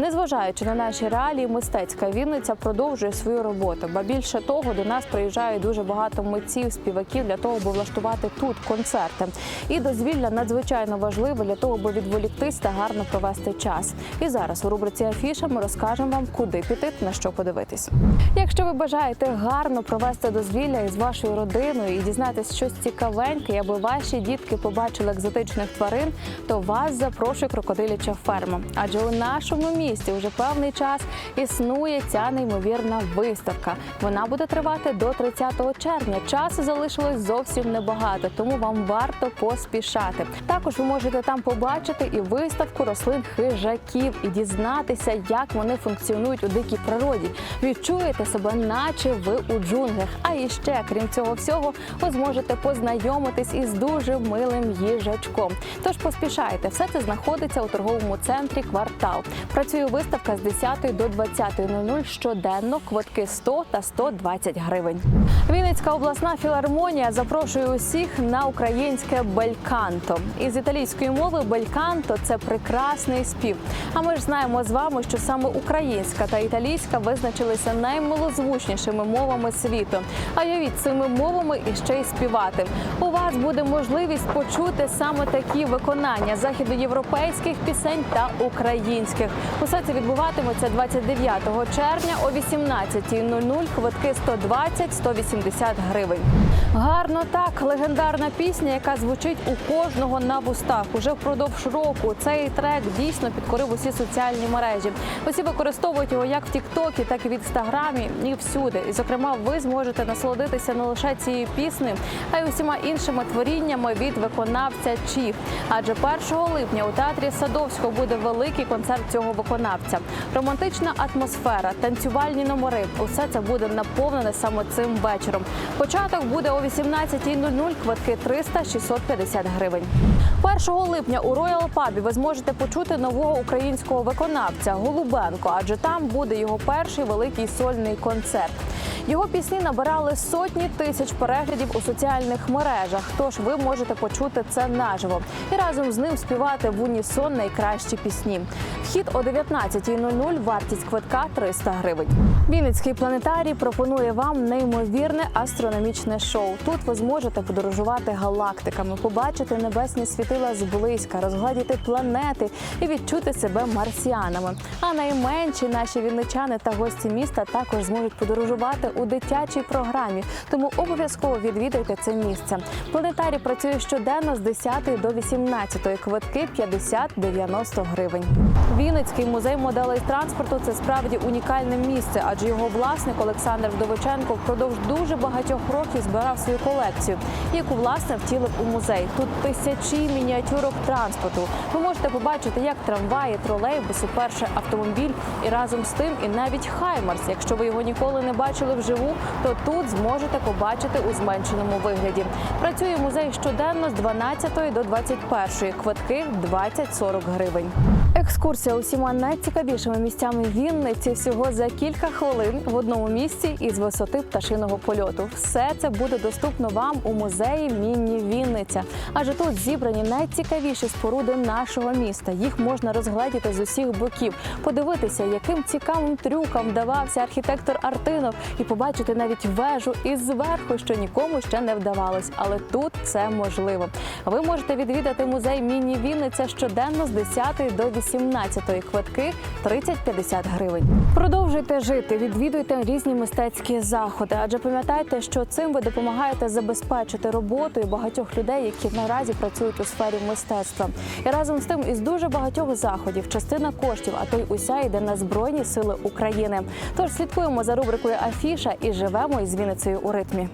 Незважаючи на наші реалії, мистецька Вінниця продовжує свою роботу. Ба більше того, до нас приїжджає дуже багато митців, співаків для того, аби влаштувати тут концерти. І дозвілля надзвичайно важливе для того, аби відволіктись та гарно провести час. І зараз у рубриці Афіша ми розкажемо вам, куди піти, на що подивитись. Якщо ви бажаєте гарно провести дозвілля із вашою родиною і дізнатись щось цікавеньке, аби ваші дітки побачили екзотичних тварин, то вас запрошує крокодиляча ферма. Адже у нашому місті вже певний час існує ця неймовірна виставка. Вона буде тривати до 30 червня. Часу залишилось зовсім небагато, тому вам варто поспішати. Також ви можете там побачити і виставку рослин хижаків і дізнатися, як вони функціонують у дикій природі. Відчуєте себе, наче ви у джунглях. А іще, крім цього всього, ви зможете познайомитись із дуже милим їжачком. Тож поспішайте, все це знаходиться у торговому центрі квартал. Працює виставка з 10 до 20.00 щоденно. Квитки 100 та 120 гривень. Вінницька обласна філармонія запрошує усіх на українське бельканто. Із італійської мови бельканто це прекрасний спів. А ми ж знаємо з вами, що саме українська та італійська визначилися наймилозвучнішими мовами світу. А уявіть цими мовами і ще й співати. У вас буде можливість почути саме такі виконання західноєвропейських пісень та українських. Усе це відбуватиметься 29 червня о 18.00. Квитки 120-180 гривень. Гарно так, легендарна пісня, яка звучить у кожного на вустах. Уже впродовж року цей трек дійсно підкорив усі соціальні мережі. Усі використовують його як в Тіктокі, так і в інстаграмі і всюди. І, зокрема, ви зможете насолодитися не лише цією піснею, а й усіма іншими творіннями від виконавця Чіф. Адже 1 липня у театрі Садовського буде великий концерт цього виконавця. Романтична атмосфера, танцювальні номери усе це буде наповнене саме цим вечором. Початок буде о 18.00, квитки 300-650 гривень. 1 липня у Роял Пабі ви зможете почути нового українського виконавця Голубенко, адже там буде його перший великий сольний концерт. Його пісні набирали сотні тисяч переглядів у соціальних мережах. Тож ви можете почути це наживо і разом з ним співати в унісон найкращі пісні. Вхід о 19.00, вартість квитка 300 гривень. Вінницький планетарій пропонує вам неймовірне астрономічне шоу. Тут ви зможете подорожувати галактиками, побачити небесні світила зблизька, розгладіти планети і відчути себе марсіанами. А найменші наші вінничани та гості міста також зможуть подорожувати у дитячій програмі. Тому обов'язково відвідайте це місце. Планетарій працює щоденно з 10 до 18. Квитки 50-90 гривень. Вінницький музей моделей транспорту це справді унікальне місце, адже його власник Олександр Вдовиченко впродовж дуже багатьох років збирав свою колекцію, яку власне втілив у музей. Тут тисячі мініатюрок транспорту. Ви можете побачити, як трамваї, тролейбуси, перший автомобіль і разом з тим, і навіть Хаймарс. Якщо ви його ніколи не бачили вживу, то тут зможете побачити у зменшеному вигляді. Працює музей щоденно з 12 до 21. Квитки 20-40 гривень. Екскурсія усіма найцікавішими місцями Вінниці всього за кілька хвилин в одному місці із висоти пташиного польоту. Все це буде доступно вам у музеї Мінні Вінниця. Адже тут зібрані найцікавіші споруди нашого міста. Їх можна розгледіти з усіх боків, подивитися, яким цікавим трюкам вдавався архітектор Артинов, і побачити навіть вежу із зверху, що нікому ще не вдавалось. Але тут це можливо. Ви можете відвідати музей Мінні Вінниця щоденно з 10 до 18 квитки 30-50 гривень. Продовжуйте жити, відвідуйте різні мистецькі заходи, адже пам'ятайте, що цим ви допомагаєте забезпечити роботу і багатьох людей, які наразі працюють у сфері мистецтва. І разом з тим, із дуже багатьох заходів частина коштів, а то й уся йде на збройні сили України. Тож слідкуємо за рубрикою Афіша і живемо із Вінницею у ритмі.